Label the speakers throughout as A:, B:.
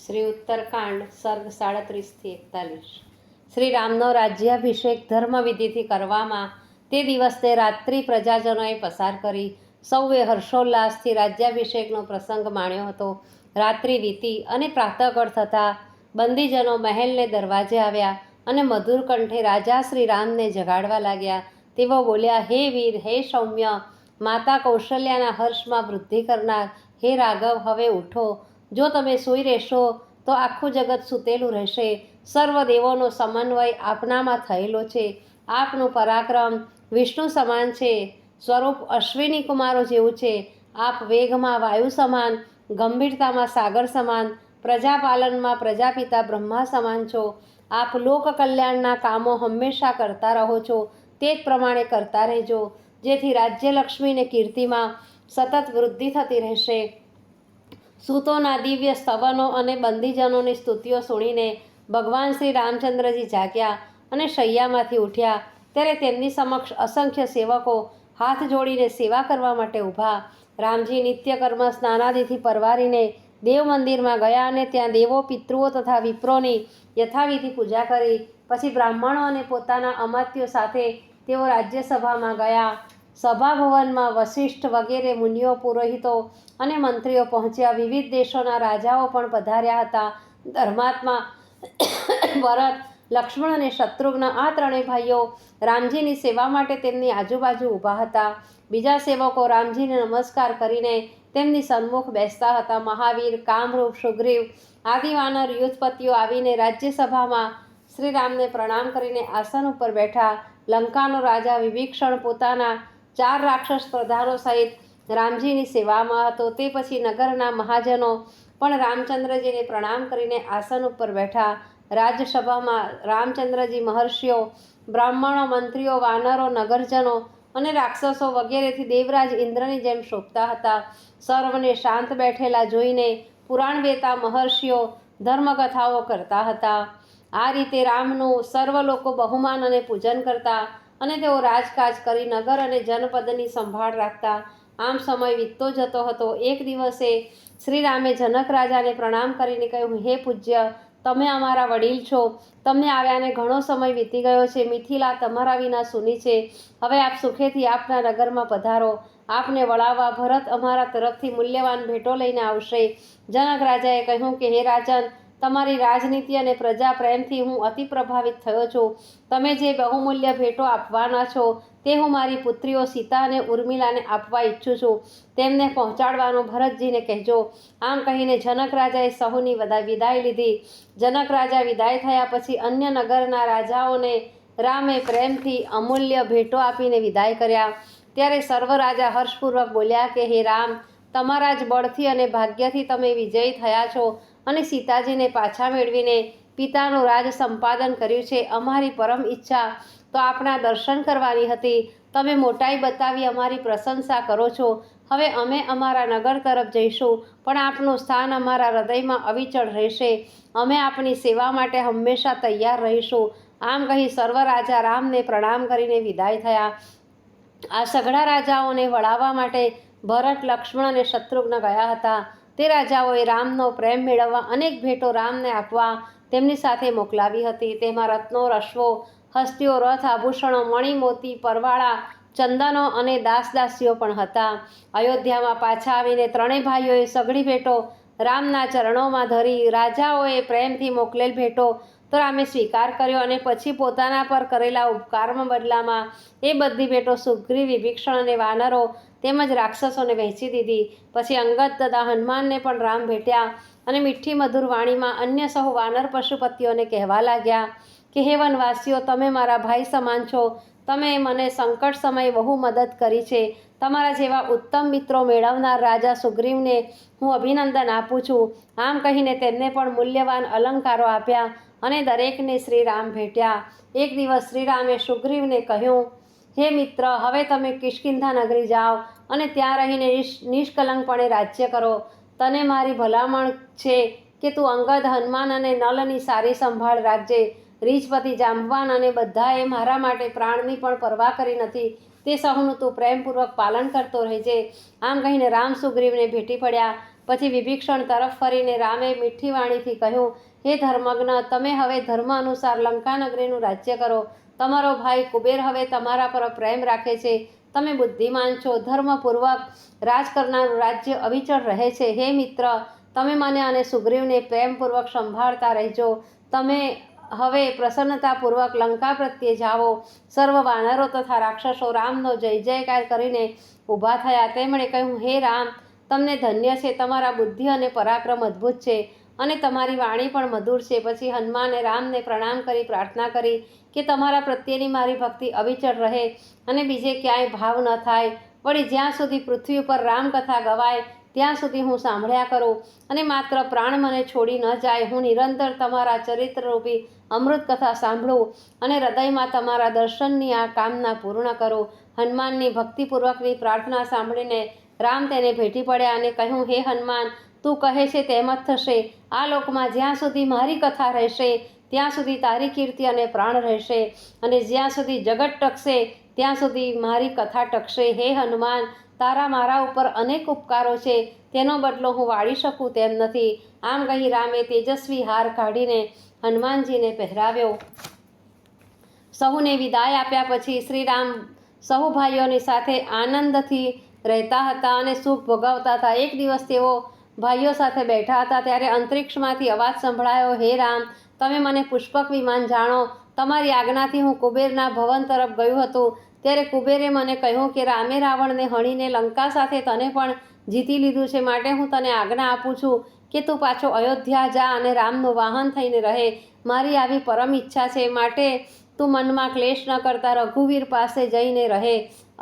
A: શ્રી ઉત્તરકાંડ, સર્ગ સાડત્રીસથી એકતાલીસ. શ્રી રામનો રાજ્યાભિષેક ધર્મવિધિથી કરવામાં તે દિવસને રાત્રિ પ્રજાજનોએ પસાર કરી સૌએ હર્ષોલ્લાસથી રાજ્યાભિષેકનો પ્રસંગ માણ્યો હતો. રાત્રિ વીતી અને પ્રાતઃકળ થતાં બંદીજનો મહેલને દરવાજે આવ્યા અને મધુર કંઠે રાજા શ્રી રામને જગાડવા લાગ્યા. તેઓ બોલ્યા, હે વીર, હે સૌમ્ય, માતા કૌશલ્યાના હર્ષમાં વૃદ્ધિ કરનાર, હે રાઘવ, હવે ઉઠો જો તમે સૂઈ રહેશો, તો આખું જગત સૂતેલું રહેશે. સર્વ દેવોનો સમન્વય આપનામાં થયેલો છે. આપનું પરાક્રમ વિષ્ણુ સમાન છે. સ્વરૂપ અશ્વિની કુમારો જેવું છે. આપ વેગમાં વાયુ સમાન, ગંભીરતામાં સાગર સમાન, પ્રજાપાલનમાં પ્રજાપિતા બ્રહ્મા સમાન છો. આપ લોક કલ્યાણના કામો હંમેશા કરતા રહો છો. તે જ પ્રમાણે કરતા રહેજો. જેથી રાજ્યલક્ષ્મીને કીર્તિમાં સતત વૃદ્ધિ થતી રહેશે. સૂતોના દિવ્ય સ્તવનો અને બંદીજનોની સ્તુતિઓ સુણીને ભગવાન શ્રી રામચંદ્રજી જાગ્યા અને શૈયામાંથી ઉઠ્યા. ત્યારે તેમની સમક્ષ અસંખ્ય સેવકો હાથ જોડીને સેવા કરવા માટે ઊભા. રામજી નિત્યકર્મ સ્નાનાદિથી પરવારીને દેવ મંદિરમાં ગયા અને ત્યાં દેવો, પિતૃઓ તથા વિપ્રોની યથાવિધિ પૂજા કરી. પછી બ્રાહ્મણો અને પોતાના અમાત્યો સાથે તેઓ રાજ્યસભામાં ગયા. સભાભવનમાં વશિષ્ઠ વગેરે મુનિઓ, પુરોહિતો અને મંત્રીઓ પહોંચ્યા. વિવિધ દેશોના રાજાઓ પણ પધાર્યા હતા. ધર્માત્મા, ભરત, લક્ષ્મણ અને શત્રુઘ્ન આ ત્રણેય ભાઈઓ રામજીની સેવા માટે તેમની આજુબાજુ ઊભા હતા. બીજા સેવકો રામજીને નમસ્કાર કરીને તેમની સન્મુખ બેસતા હતા. મહાવીર, કામરૂપ, સુગ્રીવ આદિ વાનર યુથપતિઓ આવીને રાજ્યસભામાં શ્રીરામને પ્રણામ કરીને આસન ઉપર બેઠા. લંકાનો રાજા વિભીક્ષણ પોતાના ચાર રાક્ષસ પ્રધાનો સહિત રામજીની સેવામાં હતો, તે પછી નગરના મહાજનો પણ રામચંદ્રજીને પ્રણામ કરીને આસન ઉપર બેઠા. રાજ્યસભામાં રામચંદ્રજી મહર્ષિઓ, બ્રાહ્મણો, મંત્રીઓ, વાનરો, નગરજનો અને રાક્ષસો વગેરેથી દેવરાજ ઇન્દ્રની જેમ શોભતા હતા. સર્વને શાંત બેઠેલા જોઈને પુરાણ વેતા મહર્ષિઓ ધર્મકથાઓ કરતા હતા. આ રીતે રામનું સર્વ લોકો બહુમાન અને પૂજન કરતા અને તેઓ રાજકાજ કરી નગર અને જનપદની સંભાળ રાખતા આમ સમય વીતતો જતો હતો. એક દિવસે શ્રી રામે જનક રાજાને પ્રણામ કરીને કહ્યું, હે પૂજ્ય, તમે અમારા વડીલ છો. તમને આવ્યાને ઘણો સમય વીતી ગયો છે. મિથિલા તમારા વિના સુની છે. હવે આપ સુખેથી આપના નગરમાં પધારો. આપને વળાવવા ભરત અમારા તરફથી મૂલ્યવાન ભેટો લઈને આવશે. જનક રાજાએ કહ્યું કે, હે રાજન તમારી રાજનીતિ અને પ્રજા પ્રેમથી હું અતિ પ્રભાવિત થયો છું. તમે જે બહુમૂલ્ય ભેટો આપવાના છો, તે હું મારી પુત્રીઓ સીતા અને ઉર્મિલાને આપવા ઈચ્છું છું. તેમને પહોંચાડવાનું ભરતજીને કહેજો. આમ કહીને જનક રાજાએ સહુની બધા વિદાય લીધી. જનક રાજા વિદાય થયા પછી અન્ય નગરના રાજાઓને રામે પ્રેમથી અમૂલ્ય ભેટો આપીને વિદાય કર્યા. ત્યારે સર્વ રાજા હર્ષપૂર્વક બોલ્યા કે, હે રામ, તમારા જ બળથી અને ભાગ્યથી તમે વિજયી થયા છો. અને સીતાજીને પાછા મેળવીને પિતાનું રાજ સંપાદન કર્યું છે. અમારી પરમ ઈચ્છા તો આપણા દર્શન કરવાની હતી. તમે મોટાઈ બતાવી અમારી પ્રશંસા કરો છો. હવે અમે અમારા નગર તરફ જઈશું, પણ આપનું સ્થાન અમારા હૃદયમાં અવિચળ રહેશે. અમે આપની સેવા માટે હંમેશા તૈયાર રહીશું. આમ કહી સર્વ રાજા રામને પ્રણામ કરીને વિદાય થયા. આ સઘળા રાજાઓને વળાવવા માટે ભરત, લક્ષ્મણ અને શત્રુઘ્ન ગયા હતા. તે રાજાઓએ રામનો પ્રેમ મેળવવા અનેક ભેટો રામને આપવા તેમની સાથે મોકલાવી હતી. તેમાં રત્નો, રશ્વો, હસ્તીઓ, રથ, આભૂષણો, મણિમોતી, પરવાળા, ચંદનો અને દાસદાસીઓ પણ હતા. અયોધ્યામાં પાછા આવીને ત્રણેય ભાઈઓએ સઘળી ભેટો રામના ચરણોમાં ધરી રાજાઓએ પ્રેમથી મોકલેલ ભેટો તો રામે સ્વીકાર કર્યો અને પછી પોતાના પર કરેલા ઉપકારમાં બદલામાં એ બધી ભેટો સુગ્રી વિભીક્ષણ અને વાનરો તેમજ રાક્ષસોને વહેંચી દીધી. પછી અંગત તથા હનુમાનને પણ રામ ભેટ્યા અને મીઠી મધુર વાણીમાં અન્ય સહુ વાનર પશુપતિઓને કહેવા લાગ્યા કે, હે વનવાસીઓ, તમે મારા ભાઈ સમાન છો. તમે મને સંકટ સમયે બહુ મદદ કરી છે. તમારા જેવા ઉત્તમ મિત્રો મેળવનાર રાજા સુગ્રીવને હું અભિનંદન આપું છું. આમ કહીને તેમને પણ મૂલ્યવાન અલંકારો આપ્યા. અને દરેકને શ્રીરામ ભેટ્યા. એક દિવસ શ્રીરામે સુગ્રીવને કહ્યું, હે મિત્ર, હવે તમે કિષ્કિંધા નગરી જાઓ અને ત્યાં રહીને નિષ్ નિષ્કલંકપણે રાજ્ય કરો. તને મારી ભલામણ છે કે તું અંગદ, હનુમાન અને નલની સારી સંભાળ રાખજે. રીછપતિ, જાંબવાન અને બધાએ મારા માટે પ્રાણની પણ પરવા કરી નથી. તે સહુનું તું પ્રેમપૂર્વક પાલન કરતો રહેજે. આમ કહીને રામ સુગ્રીવને ભેટી પડ્યા. પછી વિભીક્ષણ તરફ ફરીને રામે મીઠી વાણીથી કહ્યું, હે ધર્મજ્ઞ તમે હવે ધર્મ અનુસાર લંકાનગરીનું રાજ્ય કરો. તમારો ભાઈ કુબેર હવે તમારા પર પ્રેમ રાખે છે. તમે બુદ્ધિમાન છો. ધર્મપૂર્વક રાજ કરનારું રાજ્ય અવિચળ રહે છે. હે મિત્ર, તમે મને અને સુગ્રીવને પ્રેમપૂર્વક સંભાળતા રહેજો. તમે હવે પ્રસન્નતાપૂર્વક લંકા પ્રત્યે જાઓ. સર્વ વાનરો તથા રાક્ષસો રામનો જય જયકાર કરીને ઊભા થયા. તેમણે કહ્યું, હે રામ તમને ધન્ય છે, તમારા બુદ્ધિ અને પરાક્રમ અદ્ભુત છે અને તમારી વાણી પણ મધુર છે. પછી હનુમાને રામને પ્રણામ કરી, પ્રાર્થના કરી કે તમારા પ્રત્યેની મારી ભક્તિ અવિચળ રહે અને બીજે ક્યાંય ભાવ ન થાય. વળી જ્યાં સુધી પૃથ્વી ઉપર રામકથા ગવાય, ત્યાં સુધી હું સાંભળ્યા કરું અને માત્ર પ્રાણ મને છોડી ન જાય. હું નિરંતર તમારા ચરિત્રરૂપી અમૃત કથા સાંભળું અને હૃદયમાં તમારા દર્શનની આ કામના પૂર્ણ કરું. હનુમાનની ભક્તિપૂર્વકની પ્રાર્થના સાંભળીને રામ તેને ભેટી પડ્યા અને કહ્યું, હે હનુમાન, તું કહે છે તેમ જ થશે. આ લોકમાં જ્યાં સુધી મારી કથા રહેશે, ત્યાં સુધી તારી કીર્તિ અને પ્રાણ રહેશે. અને જ્યાં સુધી જગત ટકશે, ત્યાં સુધી મારી કથા ટકશે. હે હનુમાન, તારા મારા ઉપર અનેક ઉપકારો છે. તેનો બદલો હું વાળી શકું તેમ નથી. આમ કહી રામે તેજસ્વી હાર કાઢીને હનુમાનજીને પહેરાવ્યો. સહુને વિદાય આપ્યા પછી શ્રીરામ સહુ ભાઈઓની સાથે આનંદથી રહેતા હતા અને સુખ ભોગવતા હતા. એક દિવસ તેઓ ભાઈઓ સાથે બેઠા હતા ત્યારે અંતરિક્ષમાંથી અવાજ સંભળાયો, હે રામ, તમે મને પુષ્પક વિમાન જાણો. તમારી આજ્ઞાથી હું કુબેરના ભવન તરફ ગયું હતું. ત્યારે કુબેરે મને કહ્યું કે, રામે રાવણને હણીને લંકા સાથે તને પણ જીતી લીધું છે. માટે હું તને આજ્ઞા આપું છું કે તું પાછો અયોધ્યા જા અને રામનું વાહન થઈને રહે. મારી આવી પરમ ઈચ્છા છે. માટે તું મનમાં ક્લેશ ન કરતા રઘુવીર પાસે જઈને રહે.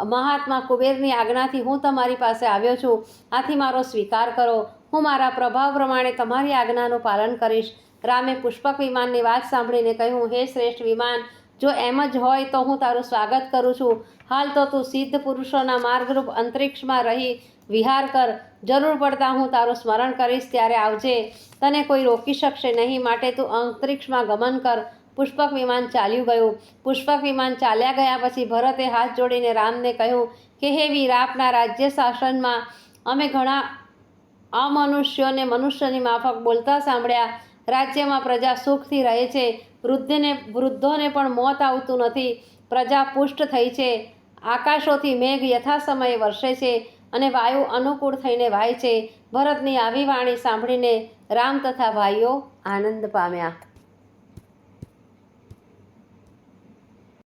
A: મહાત્મા કુબેરની આજ્ઞાથી હું તમારી પાસે આવ્યો છું. આથી મારો સ્વીકાર કરો. હું મારા પ્રભાવ પ્રમાણે તમારી આજ્ઞાનું પાલન કરીશ. રામે પુષ્પક વિમાનની વાત સાંભળીને કહ્યું, હે શ્રેષ્ઠ વિમાન, જો એમ જ હોય તો હું તારું સ્વાગત કરું છું. હાલ તો તું સિદ્ધ પુરુષોના માર્ગરૂપ અંતરિક્ષમાં રહી. વિહાર કર. જરૂર પડતા હું તારું સ્મરણ કરીશ ત્યારે આવજે. તને કોઈ રોકી શકશે નહીં. માટે તું અંતરિક્ષમાં ગમન કર. પુષ્પક વિમાન ચાલ્યું ગયું. પુષ્પક વિમાન ચાલ્યા ગયા પછી ભરતે હાથ જોડીને રામને કહ્યું કે, હે વીર, આપના રાજ્ય શાસનમાં અમે ઘણા અમનુષ્યોને મનુષ્યની માફક બોલતા સાંભળ્યા. રાજ્યમાં પ્રજા સુખથી રહે છે. વૃદ્ધને, વૃદ્ધોને પણ મોત આવતું નથી. પ્રજા પુષ્ટ થઈ છે. આકાશોથી મેઘ યથા સમયે વરસે છે અને વાયુ અનુકૂળ થઈને વાય છે. ભરતની આવી વાણી સાંભળીને રામ તથા ભાઈઓ આનંદ પામ્યા.